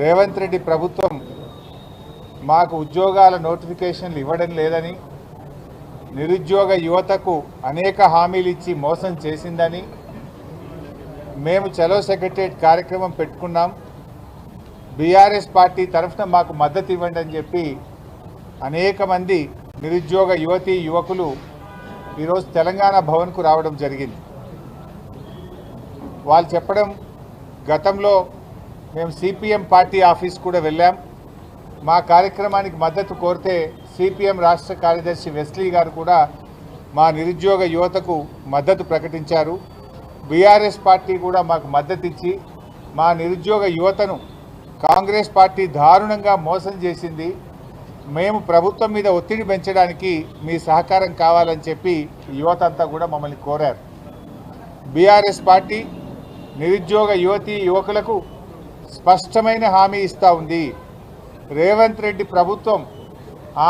రేవంత్ రెడ్డి ప్రభుత్వం మాకు ఉద్యోగాల నోటిఫికేషన్లు ఇవ్వడం లేదని నిరుద్యోగ యువతకు అనేక హామీలు ఇచ్చి మోసం చేసిందని మేము చలో సెక్రటరియట్ కార్యక్రమం పెట్టుకున్నాం. బీఆర్ఎస్ పార్టీ తరఫున మాకు మద్దతు ఇవ్వండి అని చెప్పి అనేక మంది నిరుద్యోగ యువతి యువకులు ఈరోజు తెలంగాణ భవన్కు రావడం జరిగింది. వాళ్ళు చెప్పడం గతంలో మేము సిపిఎం పార్టీ ఆఫీస్ కూడా వెళ్ళాం. మా కార్యక్రమానికి మద్దతు కోరితే సిపిఎం రాష్ట్ర కార్యదర్శి వెస్లీ గారు కూడా మా నిరుద్యోగ యువతకు మద్దతు ప్రకటించారు. బీఆర్ఎస్ పార్టీ కూడా మాకు మద్దతు ఇచ్చి మా నిరుద్యోగ యువతను కాంగ్రెస్ పార్టీ దారుణంగా మోసం చేసింది. మేము ప్రభుత్వం మీద ఒత్తిడి పెంచడానికి మీ సహకారం కావాలని చెప్పి యువత అంతా కూడా మమ్మల్ని కోరారు. బీఆర్ఎస్ పార్టీ నిరుద్యోగ యువతి యువకులకు స్పష్టమైన హామీ ఇస్తూ ఉంది. రేవంత్ రెడ్డి ప్రభుత్వం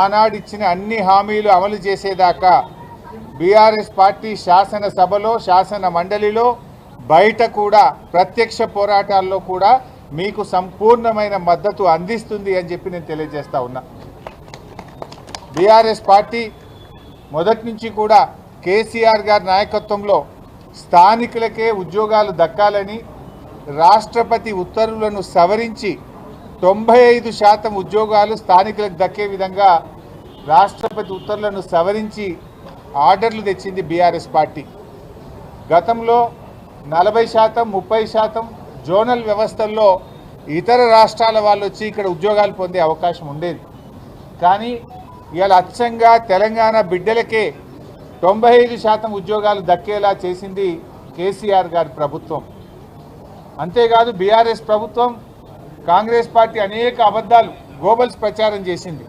ఆనాడిచ్చిన అన్ని హామీలు అమలు చేసేదాకా బీఆర్ఎస్ పార్టీ శాసనసభలో శాసన మండలిలో బయట కూడా ప్రత్యక్ష పోరాటాల్లో కూడా మీకు సంపూర్ణమైన మద్దతు అందిస్తుంది అని చెప్పి నేను తెలియజేస్తా ఉన్నా. బీఆర్ఎస్ పార్టీ మొదటి నుంచి కూడా కేసీఆర్ గారి నాయకత్వంలో స్థానికులకే ఉద్యోగాలు దక్కాలని రాష్ట్రపతి ఉత్తర్వులను సవరించి తొంభై ఐదు శాతం ఉద్యోగాలు స్థానికులకు దక్కే విధంగా రాష్ట్రపతి ఉత్తర్వులను సవరించి ఆర్డర్లు తెచ్చింది బీఆర్ఎస్ పార్టీ. గతంలో నలభై శాతం ముప్పై శాతం జోనల్ వ్యవస్థల్లో ఇతర రాష్ట్రాల వాళ్ళు వచ్చి ఇక్కడ ఉద్యోగాలు పొందే అవకాశం ఉండేది. కానీ ఇవాళ అచ్చంగా తెలంగాణ బిడ్డలకే తొంభై ఐదు శాతం ఉద్యోగాలు దక్కేలా చేసింది కేసీఆర్ గారి ప్రభుత్వం. అంతేకాదు బీఆర్ఎస్ ప్రభుత్వం కాంగ్రెస్ పార్టీ అనేక అబద్ధాలు గోబల్స్ ప్రచారం చేసింది.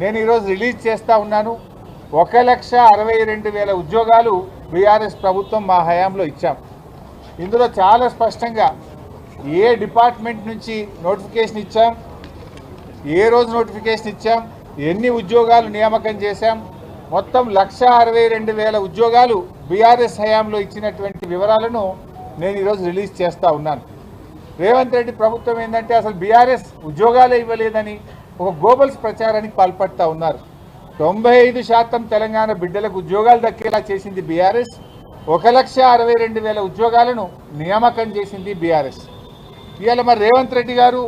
నేను ఈరోజు రిలీజ్ చేస్తూ ఉన్నాను. ఒక లక్ష అరవై రెండు వేల ఉద్యోగాలు బీఆర్ఎస్ ప్రభుత్వం మా హయాంలో ఇచ్చాం. ఇందులో చాలా స్పష్టంగా ఏ డిపార్ట్మెంట్ నుంచి నోటిఫికేషన్ ఇచ్చాం ఏ రోజు నోటిఫికేషన్ ఇచ్చాం ఎన్ని ఉద్యోగాలు నియామకం చేశాం మొత్తం లక్ష అరవై రెండు వేల ఉద్యోగాలు బీఆర్ఎస్ హయాంలో ఇచ్చినటువంటి వివరాలను నేను ఈరోజు రిలీజ్ చేస్తూ ఉన్నాను. రేవంత్ రెడ్డి ప్రభుత్వం ఏంటంటే అసలు బీఆర్ఎస్ ఉద్యోగాలే ఇవ్వలేదని ఒక గోబల్స్ ప్రచారానికి పాల్పడుతూ ఉన్నారు. తొంభై ఐదు శాతం తెలంగాణ బిడ్డలకు ఉద్యోగాలు దక్కేలా చేసింది బీఆర్ఎస్. ఒక లక్ష అరవై రెండు వేల ఉద్యోగాలను నియామకం చేసింది బీఆర్ఎస్. ఇవాళ మరి రేవంత్ రెడ్డి గారు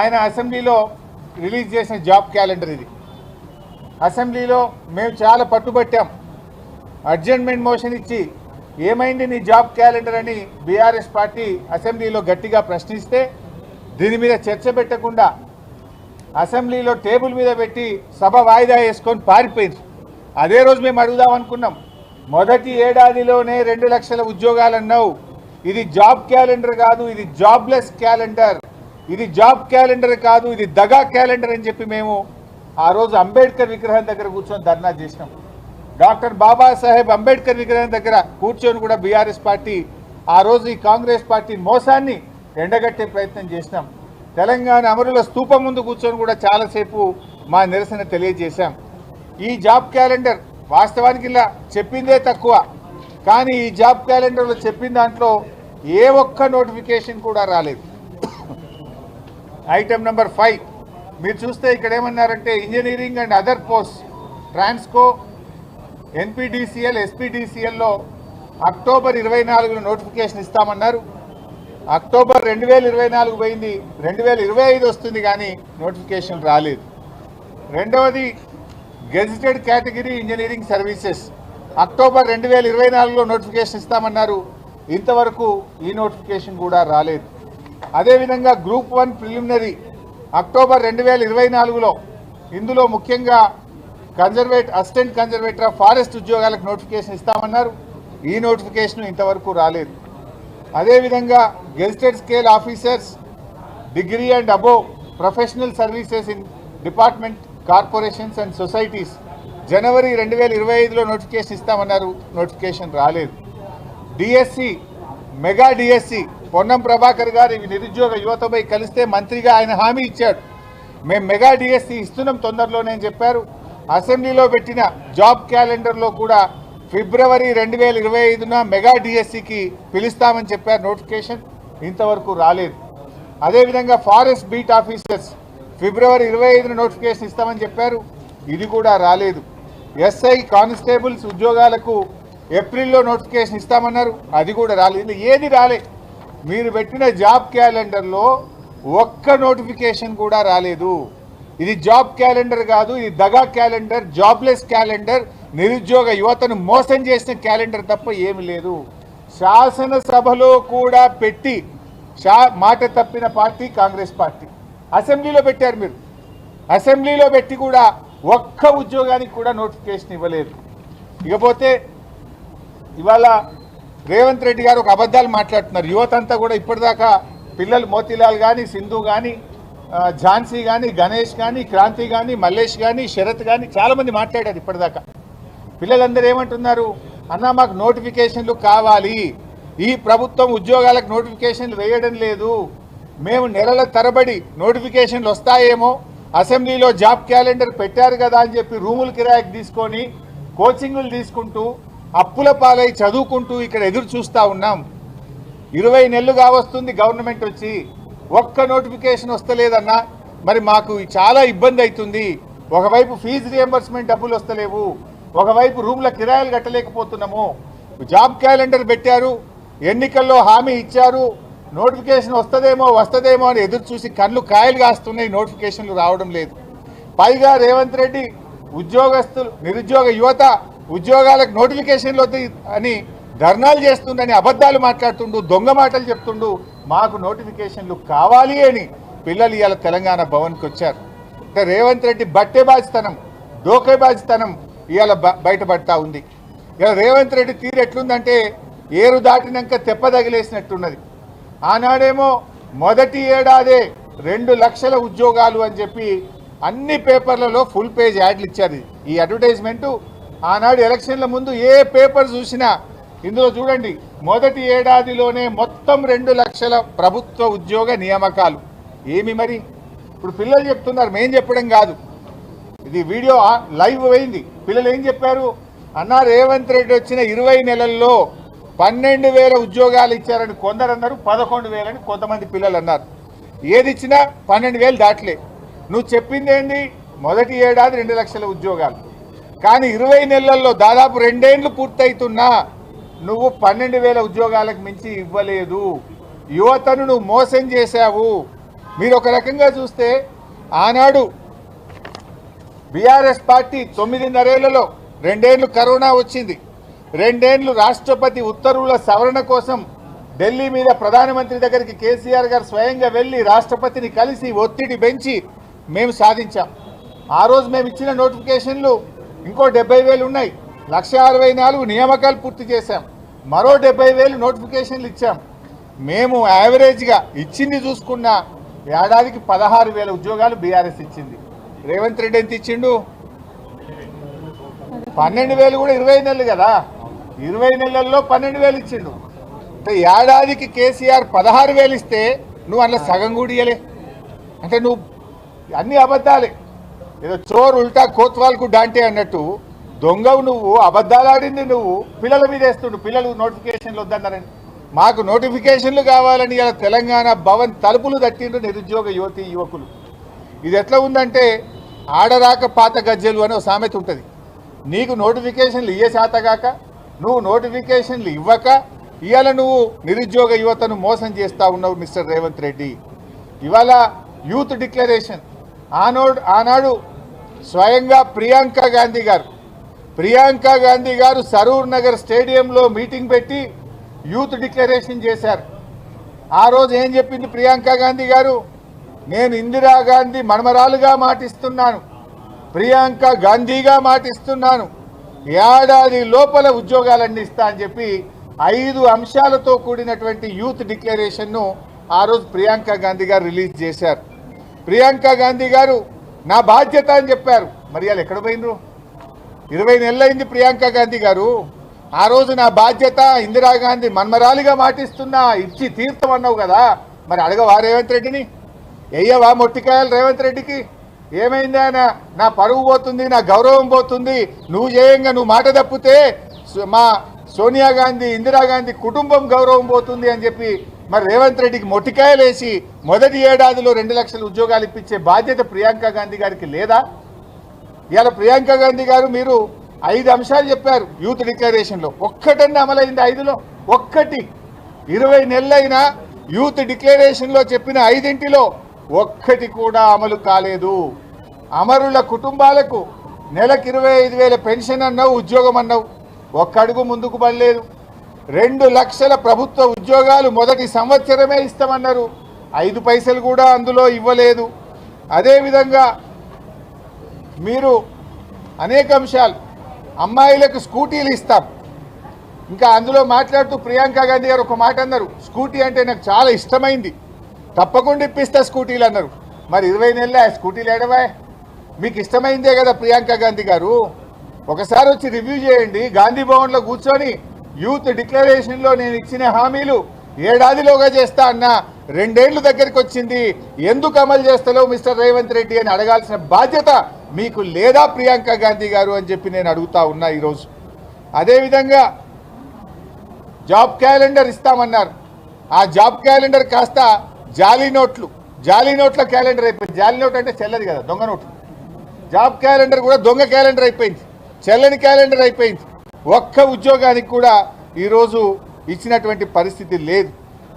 ఆయన అసెంబ్లీలో రిలీజ్ చేసిన జాబ్ క్యాలెండర్ ఇది. అసెంబ్లీలో మేము చాలా పట్టుబట్టాం. అడ్జర్న్మెంట్ మోషన్ ఇచ్చి ఏమైంది నీ జాబ్ క్యాలెండర్ అని బీఆర్ఎస్ పార్టీ అసెంబ్లీలో గట్టిగా ప్రశ్నిస్తే దీని మీద చర్చ పెట్టకుండా అసెంబ్లీలో టేబుల్ మీద పెట్టి సభ వాయిదా వేసుకొని పారిపోయింది. అదే రోజు మేము అడుగుదాం అనుకున్నాం. మొదటి ఏడాదిలోనే రెండు లక్షల ఉద్యోగాలు అన్నావు. ఇది జాబ్ క్యాలెండర్ కాదు ఇది జాబ్లెస్ క్యాలెండర్. ఇది జాబ్ క్యాలెండర్ కాదు ఇది దగా క్యాలెండర్ అని చెప్పి మేము ఆ రోజు అంబేద్కర్ విగ్రహం దగ్గర కూర్చొని ధర్నా చేసినాం. డాక్టర్ బాబాసాహెబ్ అంబేద్కర్ విగ్రహం దగ్గర కూర్చొని కూడా బీఆర్ఎస్ పార్టీ ఆ రోజు ఈ కాంగ్రెస్ పార్టీ మోసాన్ని ఎండగట్టే ప్రయత్నం చేసినాం. తెలంగాణ అమరుల స్థూపం ముందు కూర్చొని కూడా చాలాసేపు మా నిరసన తెలియజేశాం. ఈ జాబ్ క్యాలెండర్ వాస్తవానికి ఇలా చెప్పిందే తక్కువ. కానీ ఈ జాబ్ క్యాలెండర్లో చెప్పిన దాంట్లో ఏ ఒక్క నోటిఫికేషన్ కూడా రాలేదు. Item number five. మీరు చూస్తే ఇక్కడ ఏమన్నారంటే engineering and other post Transco NPDCL ఎస్పీడిసిఎల్లో October ఇరవై నాలుగున నోటిఫికేషన్ ఇస్తామన్నారు. అక్టోబర్ రెండు వేల ఇరవై నాలుగు పోయింది. రెండు వేల ఇరవై ఐదు వస్తుంది కానీ నోటిఫికేషన్ రాలేదు. రెండవది gazetted category engineering services. October రెండు వేల ఇరవై నాలుగులో నోటిఫికేషన్ ఇస్తామన్నారు. ఇంతవరకు ఈ నోటిఫికేషన్ కూడా రాలేదు. అదేవిధంగా గ్రూప్ వన్ ప్రిలిమినరీ అక్టోబర్ రెండు వేల ఇరవై నాలుగులో ఇందులో ముఖ్యంగా conservate assistant conservator of forest ఉద్యోగాలకు నోటిఫికేషన్ ఇస్తామన్నారు. ఈ నోటిఫికేషన్ ఇంతవరకు రాలేదు. అదేవిధంగా gazetted scale officers degree and above professional services in department corporations and societies జనవరి రెండు వేల ఇరవై ఐదులో నోటిఫికేషన్ ఇస్తామన్నారు. నోటిఫికేషన్ రాలేదు. DSC mega DSC Ponnam Prabhakar garu ఇవి నిరుద్యోగ యువతపై కలిస్తే మంత్రిగా ఆయన హామీ ఇచ్చాడు. మేము మెగా డిఎస్సి ఇస్తున్నాం తొందరలోనే అని చెప్పారు. అసెంబ్లీలో పెట్టిన జాబ్ క్యాలెండర్లో కూడా ఫిబ్రవరి రెండు వేల ఇరవై ఐదున మెగా డిఎస్సికి పిలుస్తామని చెప్పారు నోటిఫికేషన్. ఇంతవరకు రాలేదు. అదేవిధంగా ఫారెస్ట్ బీట్ ఆఫీసర్స్ ఫిబ్రవరి ఇరవై ఐదున నోటిఫికేషన్ ఇస్తామని చెప్పారు. ఇది కూడా రాలేదు. ఎస్ఐ కానిస్టేబుల్స్ ఉద్యోగాలకు ఏప్రిల్లో నోటిఫికేషన్ ఇస్తామన్నారు. అది కూడా రాలేదు. ఏది రాలే. మీరు పెట్టిన జాబ్ క్యాలెండర్లో ఒక్క నోటిఫికేషన్ కూడా రాలేదు. ఇది జాబ్ క్యాలెండర్ కాదు ఇది దగా క్యాలెండర్ జాబ్లెస్ క్యాలెండర్. నిరుద్యోగ యువతను మోసం చేసిన క్యాలెండర్ తప్ప ఏమి లేదు. శాసనసభలో కూడా పెట్టి షా మాట తప్పిన పార్టీ కాంగ్రెస్ పార్టీ. అసెంబ్లీలో పెట్టారు మీరు. అసెంబ్లీలో పెట్టి కూడా ఒక్క ఉద్యోగానికి కూడా నోటిఫికేషన్ ఇవ్వలేదు. ఇకపోతే ఇవాళ రేవంత్ రెడ్డి గారు ఒక అబద్ధాలు మాట్లాడుతున్నారు. యువత అంతా కూడా ఇప్పటిదాకా పిల్లలు మోతీలాల్ కానీ సింధు కానీ ఝాన్సీ కానీ గణేష్ కానీ క్రాంతి కానీ మల్లేష్ కానీ శరత్ కానీ చాలామంది మాట్లాడారు ఇప్పటిదాకా. పిల్లలందరూ ఏమంటున్నారు? అన్న మాకు నోటిఫికేషన్లు కావాలి. ఈ ప్రభుత్వం ఉద్యోగాలకు నోటిఫికేషన్లు వేయడం లేదు. మేము నెలల తరబడి నోటిఫికేషన్లు వస్తాయేమో. అసెంబ్లీలో జాబ్ క్యాలెండర్ పెట్టారు కదా అని చెప్పి రూములు కిరాయికి తీసుకొని కోచింగులు తీసుకుంటూ అప్పుల పాలై చదువుకుంటూ ఇక్కడ ఎదురు చూస్తూ ఉన్నాం. ఇరవై నెలలుగా వస్తుంది గవర్నమెంట్ వచ్చి. ఒక్క నోటిఫికేషన్ వస్తలేదన్నా మరి మాకు చాలా ఇబ్బంది అవుతుంది ఒకవైపు ఫీజు రియంబర్స్మెంట్ డబ్బులు వస్తలేవు ఒకవైపు రూమ్ల కిరాయిలు కట్టలేకపోతున్నాము. జాబ్ క్యాలెండర్ పెట్టారు ఎన్నికల్లో హామీ ఇచ్చారు నోటిఫికేషన్ వస్తుందేమో వస్తుందేమో అని ఎదురు చూసి కళ్ళు కాయలు కాస్తున్నాయి నోటిఫికేషన్లు రావడం లేదు. పైగా రేవంత్ రెడ్డి ఉద్యోగస్తులు నిరుద్యోగ యువత ఉద్యోగాలకు నోటిఫికేషన్లు వద్దు అని ధర్నాలు చేస్తుండని అబద్ధాలు మాట్లాడుతుండు దొంగ మాటలు చెప్తుండు మాకు నోటిఫికేషన్లు కావాలి అని పిల్లలు ఇవాళ తెలంగాణ భవన్కి వచ్చారు. అంటే రేవంత్ రెడ్డి బట్టే బాధ్యతనం డోకే బాధ్యతనం ఇవాళ బయటపడతా ఉంది. ఇవాళ రేవంత్ రెడ్డి తీరు ఎట్లుందంటే ఏరు దాటినాక తెప్ప తగిలేసినట్టున్నది. ఆనాడేమో మొదటి ఏడాదే రెండు లక్షల ఉద్యోగాలు అని చెప్పి అన్ని పేపర్లలో ఫుల్ పేజ్ యాడ్లు ఇచ్చారు. ఈ అడ్వర్టైజ్మెంటు ఆనాడు ఎలక్షన్ల ముందు ఏ పేపర్ చూసినా ఇందులో చూడండి మొదటి ఏడాదిలోనే మొత్తం రెండు లక్షల ప్రభుత్వ ఉద్యోగ నియామకాలు. ఏమి మరి? ఇప్పుడు పిల్లలు చెప్తున్నారు మేం చెప్పడం కాదు. ఇది వీడియో లైవ్ పోయింది. పిల్లలు ఏం చెప్పారు? అన్న రేవంత్ రెడ్డి వచ్చిన ఇరవై నెలల్లో పన్నెండు వేల ఉద్యోగాలు ఇచ్చారని కొందరు అన్నారు పదకొండు వేలని కొంతమంది పిల్లలు అన్నారు. ఏది ఇచ్చినా పన్నెండు వేలు దాటలే. నువ్వు చెప్పింది ఏంది? మొదటి ఏడాది రెండు లక్షల ఉద్యోగాలు. కానీ ఇరవై నెలల్లో దాదాపు రెండేండ్లు పూర్తయితున్నా నువ్వు పన్నెండు వేల ఉద్యోగాలకు మించి ఇవ్వలేదు. యువతను నువ్వు మోసం చేశావు. మీరు ఒక రకంగా చూస్తే ఆనాడు బీఆర్ఎస్ పార్టీ తొమ్మిదిన్నరేళ్ళలో రెండేళ్ళు కరోనా వచ్చింది. రెండేళ్ళు రాష్ట్రపతి ఉత్తర్వుల సవరణ కోసం ఢిల్లీ మీద ప్రధానమంత్రి దగ్గరికి కేసీఆర్ గారు స్వయంగా వెళ్ళి రాష్ట్రపతిని కలిసి ఒత్తిడి పెంచి మేము సాధించాం. ఆ రోజు మేము ఇచ్చిన నోటిఫికేషన్లు ఇంకో డెబ్బై వేలు ఉన్నాయి. లక్ష అరవై నాలుగు నియామకాలు పూర్తి చేశాం. మరో డెబ్బై వేలు నోటిఫికేషన్లు ఇచ్చాం. మేము యావరేజ్గా ఇచ్చింది చూసుకున్న ఏడాదికి పదహారు వేల ఉద్యోగాలు బీఆర్ఎస్ ఇచ్చింది. రేవంత్ రెడ్డి ఎంత ఇచ్చిండు? పన్నెండు వేలు కూడా ఇరవై నెలలు కదా. ఇరవై నెలల్లో పన్నెండు వేలు ఇచ్చిండు. అంటే ఏడాదికి కేసీఆర్ పదహారు వేలు ఇస్తే నువ్వు అందులో సగం కూడా ఇయ్యలే. అంటే నువ్వు అన్ని అబద్ధాలే. ఏదో చోరు ఉల్టా కోత్వాల్కు డాంటే అన్నట్టు దొంగవు నువ్వు అబద్ధాలు ఆడింది నువ్వు పిల్లల మీద వేస్తుండు. పిల్లలు నోటిఫికేషన్లు వద్దన్నారని మాకు నోటిఫికేషన్లు కావాలని ఇలా తెలంగాణ భవన్ తలుపులు తట్టిండు నిరుద్యోగ యువతి యువకులు. ఇది ఎట్లా ఉందంటే ఆడరాక పాత గజ్జెలు అని ఒక సామెత ఉంటుంది. నీకు నోటిఫికేషన్లు ఇయ్యే శాతగాక నువ్వు నోటిఫికేషన్లు ఇవ్వక ఇవాళ నువ్వు నిరుద్యోగ యువతను మోసం చేస్తా ఉన్నావు మిస్టర్ రేవంత్ రెడ్డి. ఇవాళ యూత్ డిక్లరేషన్. ఆనోడ్ ఆనాడు స్వయంగా ప్రియాంక గాంధీ గారు ప్రియాంక గాంధీ గారు సరూర్ నగర్ స్టేడియంలో మీటింగ్ పెట్టి యూత్ డిక్లరేషన్ చేశారు. ఆ రోజు ఏం చెప్పింది ప్రియాంక గాంధీ గారు? నేను ఇందిరాగాంధీ మణమరాలుగా మాటిస్తున్నాను. ప్రియాంక గాంధీగా మాటిస్తున్నాను. ఏడాది లోపల ఉద్యోగాలన్నీ ఇస్తా అని చెప్పి ఐదు అంశాలతో కూడినటువంటి యూత్ డిక్లరేషన్ను ఆ రోజు ప్రియాంక గాంధీ గారు రిలీజ్ చేశారు. ప్రియాంక గాంధీ గారు నా బాధ్యత అని చెప్పారు. మరి వాళ్ళు ఎక్కడ పోయినరు ఇరవై నెలలైంది ప్రియాంక గాంధీ గారు. ఆ రోజు నా బాధ్యత ఇందిరాగాంధీ మన్మరాలిగా మాటిస్తున్నా ఇచ్చి తీర్థం అన్నావు కదా. మరి అడగవా రేవంత్ రెడ్డిని? ఎయ్యవా మొట్టికాయలు రేవంత్ రెడ్డికి? ఏమైంది ఆయన? నా పరువు పోతుంది నా గౌరవం పోతుంది. నువ్వు చేయంగా నువ్వు మాట తప్పితే మా సోనియా గాంధీ ఇందిరాగాంధీ కుటుంబం గౌరవం పోతుంది అని చెప్పి మరి రేవంత్ రెడ్డికి మొటికాయలేసి మొదటి ఏడాదిలో రెండు లక్షల ఉద్యోగాలు ఇప్పించే బాధ్యత ప్రియాంక గాంధీ గారికి లేదా? ఇవాళ ప్రియాంక గాంధీ గారు మీరు ఐదు అంశాలు చెప్పారు యూత్ డిక్లరేషన్లో. ఒక్కటన్నా అమలైంది ఐదులో. ఒక్కటి. ఇరవై నెలలైనా యూత్ డిక్లరేషన్లో చెప్పిన ఐదింటిలో ఒక్కటి కూడా అమలు కాలేదు. అమరుల కుటుంబాలకు నెలకు ఇరవై ఐదు వేల పెన్షన్ అన్నావు ఉద్యోగం అన్నావు. ఒక్కడుగు ముందుకు పడలేదు. రెండు లక్షల ప్రభుత్వ ఉద్యోగాలు మొదటి సంవత్సరమే ఇస్తామన్నారు. ఐదు పైసలు కూడా అందులో ఇవ్వలేదు. అదేవిధంగా మీరు అనేక అంశాలు అమ్మాయిలకు స్కూటీలు ఇస్తాం. ఇంకా అందులో మాట్లాడుతూ ప్రియాంక గాంధీ గారు ఒక మాట అన్నారు స్కూటీ అంటే నాకు చాలా ఇష్టమైంది. తప్పకుండా ఇప్పిస్తా స్కూటీలు అన్నారు. మరి ఇరవై నెలలే ఆ స్కూటీలు ఏడవా? మీకు ఇష్టమైందే కదా ప్రియాంక గాంధీ గారు. ఒకసారి వచ్చి రివ్యూ చేయండి. గాంధీ భవన్లో కూర్చొని యూత్ డిక్లరేషన్లో నేను ఇచ్చిన హామీలు ఏడాదిలోగా చేస్తా అన్న రెండేళ్ళు దగ్గరికి వచ్చింది. ఎందుకు అమలు చేస్తలో మిస్టర్ రేవంత్ రెడ్డి అని అడగాల్సిన బాధ్యత మీకు లేదా ప్రియాంక గాంధీ గారు అని చెప్పి నేను అడుగుతా ఉన్నా ఈరోజు. అదేవిధంగా జాబ్ క్యాలెండర్ ఇస్తామన్నారు. ఆ జాబ్ క్యాలెండర్ కాస్త జాలీ నోట్లు జాలీ నోట్ల క్యాలెండర్ అయిపోయింది. జాలీ నోట్ అంటే చెల్లది కదా దొంగ నోట్లు. జాబ్ క్యాలెండర్ కూడా దొంగ క్యాలెండర్ అయిపోయింది చెల్లని క్యాలెండర్ అయిపోయింది. ఒక్క ఉద్యోగానికి కూడా ఈరోజు ఇచ్చినటువంటి పరిస్థితి లేదు.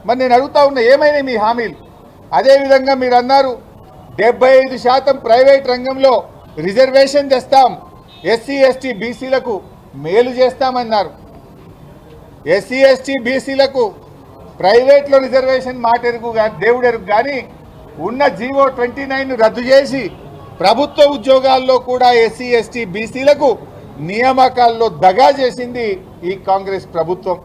మరి నేను అడుగుతా ఉన్నా ఏమైనా మీ హామీలు? అదేవిధంగా మీరు అన్నారు డెబ్బై ఐదు శాతం ప్రైవేట్ రంగంలో రిజర్వేషన్ తెస్తాం. ఎస్సీ ఎస్టీ బీసీలకు మేలు చేస్తామన్నారు. ఎస్సీ ఎస్టీ బీసీలకు ప్రైవేట్లో రిజర్వేషన్ మాట ఎరుగు గా- దేవుడు ఎరుగు కానీ ఉన్న జీవో ట్వంటీ నైన్ రద్దు చేసి ప్రభుత్వ ఉద్యోగాల్లో కూడా ఎస్సీ ఎస్టీ బీసీలకు నియామకాల్లో దగా చేసింది ఈ కాంగ్రెస్ ప్రభుత్వం.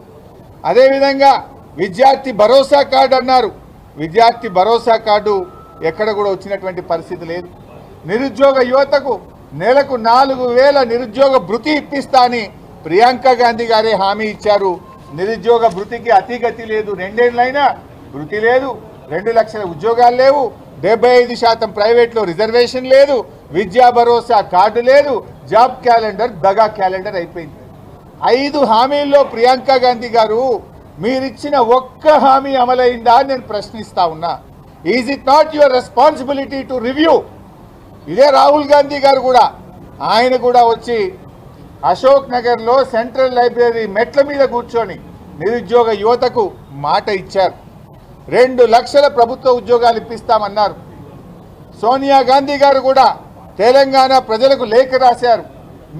అదేవిధంగా విద్యార్థి భరోసా కార్డు అన్నారు. విద్యార్థి భరోసా కార్డు ఎక్కడ కూడా వచ్చినటువంటి పరిస్థితి లేదు. నిరుద్యోగ యువతకు నెలకు నాలుగు వేల నిరుద్యోగ భృతి ఇప్పిస్తా అని ప్రియాంక గాంధీ గారే హామీ ఇచ్చారు. నిరుద్యోగ భృతికి అతిగతి లేదు. రెండేళ్ళైనా భృతి లేదు. రెండు లక్షల ఉద్యోగాలు లేవు. డెబ్బై ఐదు శాతం ప్రైవేట్లో రిజర్వేషన్ లేదు. విద్యా భరోసా కార్డు లేదు. జాబ్ క్యాలెండర్ దగా క్యాలెండర్ అయిపోయింది. ఐదు హామీల్లో ప్రియాంక గాంధీ గారు మీరిచ్చిన ఒక్క హామీ అమలైందా అని నేను ప్రశ్నిస్తా ఉన్నా. Is it not your responsibility to review ఇదే రాహుల్ గాంధీ గారు కూడా ఆయన కూడా వచ్చి అశోక్ నగర్లో సెంట్రల్ లైబ్రరీ మెట్ల మీద కూర్చొని నిరుద్యోగ యువతకు మాట ఇచ్చారు. రెండు లక్షల ప్రభుత్వ ఉద్యోగాలు ఇప్పిస్తామన్నారు. సోనియా గాంధీ గారు కూడా తెలంగాణ ప్రజలకు లేఖ రాశారు.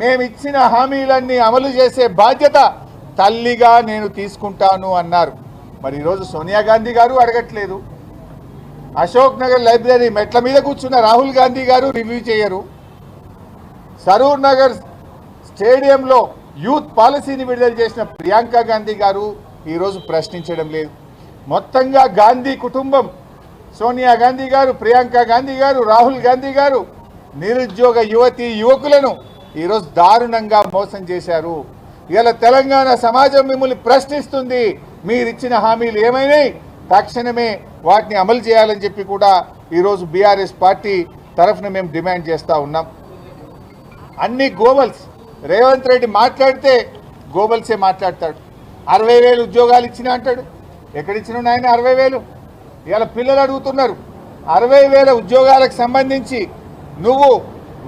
మేమిచ్చిన హామీలన్నీ అమలు చేసే బాధ్యత తల్లిగా నేను తీసుకుంటాను అన్నారు. మరి ఈరోజు సోనియా గాంధీ గారు అడగట్లేదు. అశోక్ నగర్ లైబ్రరీ మెట్ల మీద కూర్చున్న రాహుల్ గాంధీ గారు రివ్యూ చేయరు. సరూర్ నగర్ స్టేడియంలో యూత్ పాలసీని విడుదల చేసిన ప్రియాంక గాంధీ గారు ఈరోజు ప్రశ్నించడం లేదు. మొత్తంగా గాంధీ కుటుంబం సోనియా గాంధీ గారు ప్రియాంక గాంధీ గారు రాహుల్ గాంధీ గారు నిరుద్యోగ యువతి యువకులను ఈరోజు దారుణంగా మోసం చేశారు. ఇలా తెలంగాణ సమాజం మిమ్మల్ని ప్రశ్నిస్తుంది. మీరిచ్చిన హామీలు ఏమైనాయి? తక్షణమే వాటిని అమలు చేయాలని చెప్పి కూడా ఈరోజు బీఆర్ఎస్ పార్టీ తరఫున మేము డిమాండ్ చేస్తూ ఉన్నాం. అన్ని గోబల్స్ రేవంత్ రెడ్డి మాట్లాడితే గోబల్సే మాట్లాడతాడు. అరవై వేలు ఉద్యోగాలు ఇచ్చిన అంటాడు. ఎక్కడిచ్చిన ఆయన అరవై వేలు. ఇవాళ పిల్లలు అడుగుతున్నారు అరవై వేల ఉద్యోగాలకు సంబంధించి నువ్వు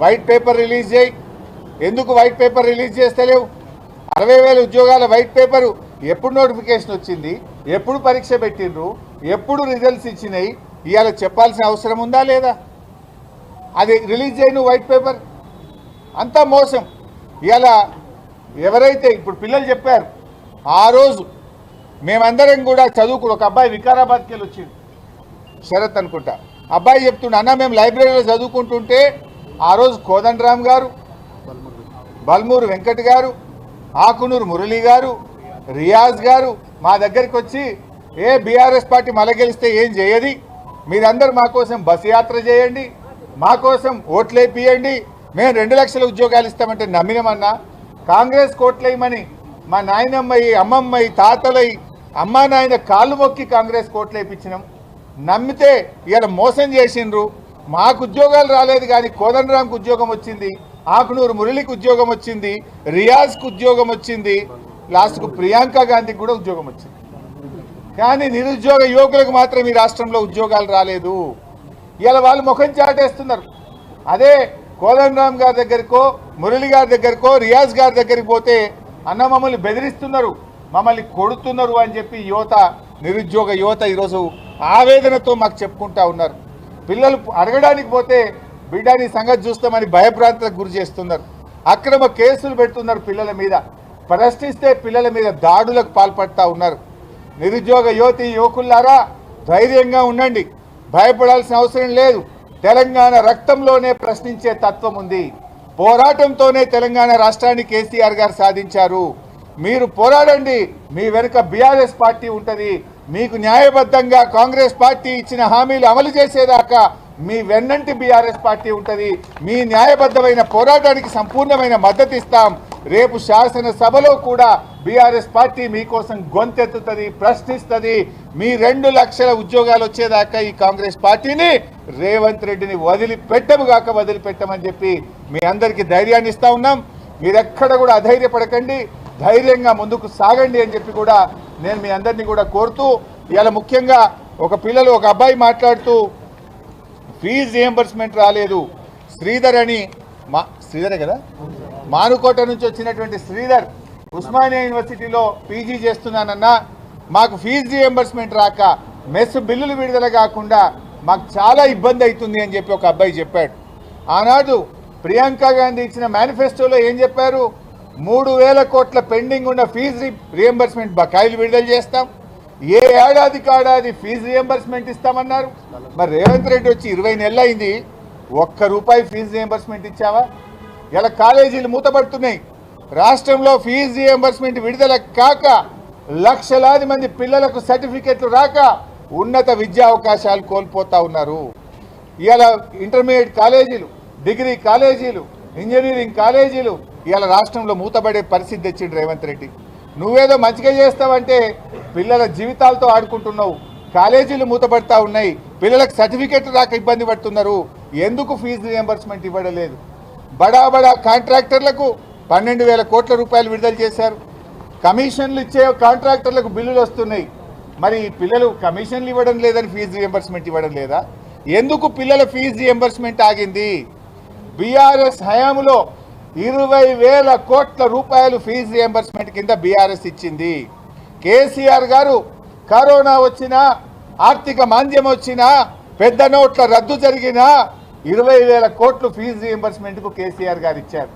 వైట్ పేపర్ రిలీజ్ చేయి. ఎందుకు వైట్ పేపర్ రిలీజ్ చేస్తలేవు? అరవై వేల ఉద్యోగాల వైట్ పేపరు ఎప్పుడు నోటిఫికేషన్ వచ్చింది? ఎప్పుడు పరీక్ష పెట్టిండ్రు? ఎప్పుడు రిజల్ట్స్ ఇచ్చినాయి? ఇవాళ చెప్పాల్సిన అవసరం ఉందా లేదా? అది రిలీజ్ చేయను వైట్ పేపర్ అంతా మోసం. ఇవాళ ఎవరైతే ఇప్పుడు పిల్లలు చెప్పారు ఆ రోజు మేమందరం కూడా చదువుకుని ఒక అబ్బాయి వికారాబాద్కి వెళ్ళి వచ్చింది శరత్ అనుకుంటా. అబ్బాయి చెప్తుండే అన్న మేము లైబ్రరీలో చదువుకుంటుంటే ఆ రోజు కోదండరామ్ గారు బల్మూరు వెంకట్ గారు ఆకునూరు మురళి గారు రియాజ్ గారు మా దగ్గరికి వచ్చి ఏ బీఆర్ఎస్ పార్టీ మల గెలిస్తే ఏం చేయది? మీరందరూ మా కోసం బస్ యాత్ర చేయండి మా కోసం ఓట్లేపియండి మేము రెండు లక్షల ఉద్యోగాలు ఇస్తామంటే నమ్మినమన్నా కాంగ్రెస్ కోట్లేయమని మా నాయనమ్మయి అమ్మమ్మయి తాతలై అమ్మా నాయన కాళ్ళు మొక్కి కాంగ్రెస్ కోట్లేపించినాం నమ్మితే ఇలా మోసం చేసిండ్రు. మాకు ఉద్యోగాలు రాలేదు కానీ కోదండరాంకు ఉద్యోగం వచ్చింది ఆకునూరు మురళికి ఉద్యోగం వచ్చింది రియాజ్కు ఉద్యోగం వచ్చింది లాస్ట్కు ప్రియాంక గాంధీకి కూడా ఉద్యోగం వచ్చింది. కానీ నిరుద్యోగ యువకులకు మాత్రం ఈ రాష్ట్రంలో ఉద్యోగాలు రాలేదు. ఇలా వాళ్ళు ముఖం చాటేస్తున్నారు. అదే కోదండరామ్ గారి దగ్గరకో మురళి గారి దగ్గరకో రియాజ్ గారి దగ్గరికి పోతే అన్న మమ్మల్ని బెదిరిస్తున్నారు. మమ్మల్ని కొడుతున్నారు అని చెప్పి యువత నిరుద్యోగ యువత ఈరోజు ఆవేదనతో మాకు చెప్పుకుంటా ఉన్నారు. పిల్లలు అడగడానికి పోతే బిడ్డని సంగతి చూస్తామని భయభ్రాంతులకు గురి చేస్తున్నారు. అక్రమ కేసులు పెడుతున్నారు పిల్లల మీద. ప్రశ్నిస్తే పిల్లల మీద దాడులకు పాల్పడతా ఉన్నారు. నిరుద్యోగ యువతి యువకులారా ధైర్యంగా ఉండండి. భయపడాల్సిన అవసరం లేదు. తెలంగాణ రక్తంలోనే ప్రశ్నించే తత్వం ఉంది. పోరాటంతోనే తెలంగాణ రాష్ట్రాన్ని కేసీఆర్ గారు సాధించారు. మీరు పోరాడండి. మీ వెనుక బీఆర్ఎస్ పార్టీ ఉంటుంది. మీకు న్యాయబద్ధంగా కాంగ్రెస్ పార్టీ ఇచ్చిన హామీలు అమలు చేసేదాకా మీ వెన్నంటి బీఆర్ఎస్ పార్టీ ఉంటుంది మీ న్యాయబద్ధమైన పోరాటానికి సంపూర్ణమైన మద్దతు ఇస్తాం. రేపు శాసనసభలో కూడా బీఆర్ఎస్ పార్టీ మీకోసం గొంతెత్తుతుంది ప్రశ్నిస్తుంది. మీ రెండు లక్షల ఉద్యోగాలు వచ్చేదాకా ఈ కాంగ్రెస్ పార్టీని రేవంత్ రెడ్డిని వదిలిపెట్టము కాక వదిలిపెట్టమని చెప్పి మీ అందరికీ ధైర్యాన్ని ఇస్తా ఉన్నాం. మీరెక్కడ కూడా అధైర్యపడకండి ధైర్యంగా ముందుకు సాగండి అని చెప్పి కూడా నేను మీ అందరినీ కూడా కోరుతూ ఇవాళ ముఖ్యంగా ఒక పిల్లలు ఒక అబ్బాయి మాట్లాడుతూ ఫీజు రియంబర్స్మెంట్ రాలేదు. శ్రీధర్ అని మా శ్రీధరే కదా? మానుకోట నుంచి వచ్చినటువంటి శ్రీధర్ ఉస్మానియా యూనివర్సిటీలో పీజీ చేస్తున్నానన్నా మాకు ఫీజు రియంబర్స్మెంట్ రాక మెస్ బిల్లులు విడుదల కాకుండా మాకు చాలా ఇబ్బంది అవుతుంది అని చెప్పి ఒక అబ్బాయి చెప్పాడు. ఆనాడు ప్రియాంక గాంధీ ఇచ్చిన మేనిఫెస్టోలో ఏం చెప్పారు? మూడు వేల కోట్ల పెండింగ్ ఉన్న ఫీజు రియంబర్స్మెంట్ బకాయిలు విడుదల చేస్తాం. ఏ ఏడాది కాడాది ఫీజు రియంబర్స్మెంట్ ఇస్తామన్నారు? మరి రేవంత్ రెడ్డి వచ్చి ఇరవై నెలలు అయింది ఒక్క రూపాయి ఫీజు రియంబర్స్మెంట్ ఇచ్చావా? ఇలా కాలేజీలు మూతపడుతున్నాయి. రాష్ట్రంలో ఫీజు రియంబర్స్మెంట్ విడుదల కాక లక్షలాది మంది పిల్లలకు సర్టిఫికెట్లు రాక ఉన్నత విద్యా అవకాశాలు కోల్పోతా ఉన్నారు. ఇలా ఇంటర్మీడియట్ కాలేజీలు డిగ్రీ కాలేజీలు ఇంజనీరింగ్ కాలేజీలు ఇలా రాష్ట్రంలో మూతపడే పరిస్థితి తెచ్చిండు రేవంత్ రెడ్డి. నువ్వేదో మంచిగా చేస్తావంటే పిల్లల జీవితాలతో ఆడుకుంటున్నావు. కాలేజీలు మూతపడతా ఉన్నాయి. పిల్లలకు సర్టిఫికేట్ రాక ఇబ్బంది పడుతున్నారు. ఎందుకు ఫీజు రియంబర్స్మెంట్ ఇవ్వడం లేదు బడా బడా కాంట్రాక్టర్లకు పన్నెండు వేల కోట్ల రూపాయలు విడుదల చేశారు. కమిషన్లు ఇచ్చే కాంట్రాక్టర్లకు బిల్లులు వస్తున్నాయి. మరి పిల్లలు కమిషన్లు ఇవ్వడం లేదని ఫీజు రియంబర్స్మెంట్ ఇవ్వడం లేదా? ఎందుకు పిల్లల ఫీజు రియంబర్స్మెంట్ ఆగింది? బీఆర్ఎస్ హయాంలో ఇరవై వేల కోట్ల రూపాయలు ఫీజు రియంబర్స్మెంట్ కింద బీఆర్ఎస్ ఇచ్చింది. కేసీఆర్ గారు కరోనా వచ్చినా ఆర్థిక మాంద్యం వచ్చినా పెద్ద నోట్ల రద్దు జరిగినా ఇరవై వేల కోట్లు ఫీజు రియంబర్స్మెంట్కు కేసీఆర్ గారు ఇచ్చారు.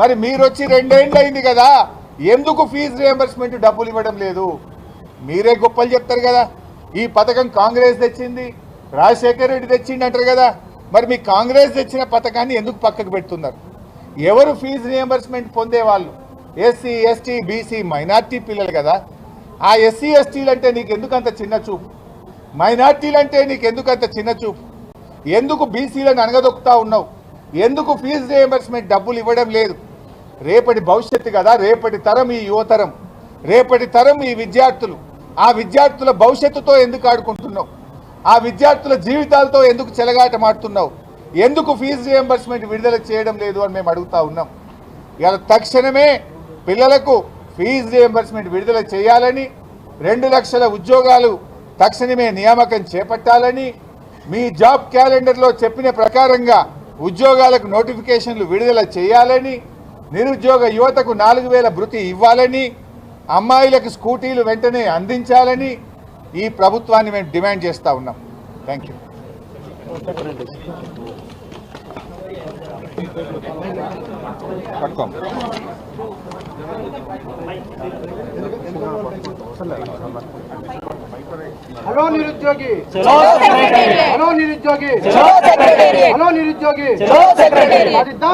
మరి మీరు వచ్చి రెండేళ్ళు అయింది కదా ఎందుకు ఫీజు రియంబర్స్మెంట్ డబ్బులు ఇవ్వడం లేదు? మీరే గొప్పలు చెప్తారు కదా ఈ పథకం కాంగ్రెస్ తెచ్చింది రాజశేఖర్ రెడ్డి తెచ్చిండి అంటారు కదా మరి మీ కాంగ్రెస్ తెచ్చిన పథకాన్ని ఎందుకు పక్కకు పెడుతున్నారు? ఎవరు ఫీజు రియంబర్స్మెంట్ పొందేవాళ్ళు ఎస్సీ ఎస్టీ బీసీ మైనార్టీ పిల్లలు కదా. ఆ ఎస్సీ ఎస్టీలు అంటే నీకు ఎందుకంత చిన్న చూపు? మైనార్టీలు అంటే నీకు ఎందుకంత చిన్న చూపు? ఎందుకు బీసీలను అనగదొక్కుతా ఉన్నావు? ఎందుకు ఫీజు రియంబర్స్మెంట్ డబ్బులు ఇవ్వడం లేదు? రేపటి భవిష్యత్తు కదా రేపటి తరం ఈ యువతరం. రేపటి తరం ఈ విద్యార్థులు. ఆ విద్యార్థుల భవిష్యత్తుతో ఎందుకు ఆడుకుంటున్నావు? ఆ విద్యార్థుల జీవితాలతో ఎందుకు చెలగాటమాడుతున్నావు? ఎందుకు ఫీజు రియంబర్స్మెంట్ విడుదల చేయడం లేదు అని మేము అడుగుతా ఉన్నాం. ఇవాళ తక్షణమే పిల్లలకు ఫీజు రియంబర్స్మెంట్ విడుదల చేయాలని రెండు లక్షల ఉద్యోగాలు తక్షణమే నియామకం చేపట్టాలని మీ జాబ్ క్యాలెండర్లో చెప్పిన ప్రకారంగా ఉద్యోగాలకు నోటిఫికేషన్లు విడుదల చేయాలని నిరుద్యోగ యువతకు నాలుగు వేల భృతి ఇవ్వాలని అమ్మాయిలకు స్కూటీలు వెంటనే అందించాలని ఈ ప్రభుత్వాన్ని మేము డిమాండ్ చేస్తూ ఉన్నాం. థ్యాంక్ యూ పట్టుకోం హలో నిరుద్యోగి చలో సెక్రటేరియట్ హలో నిరుద్యోగి చలో సెక్రటేరియట్ హలో నిరుద్యోగి చలో సెక్రటేరియట్ సాధిద్దాం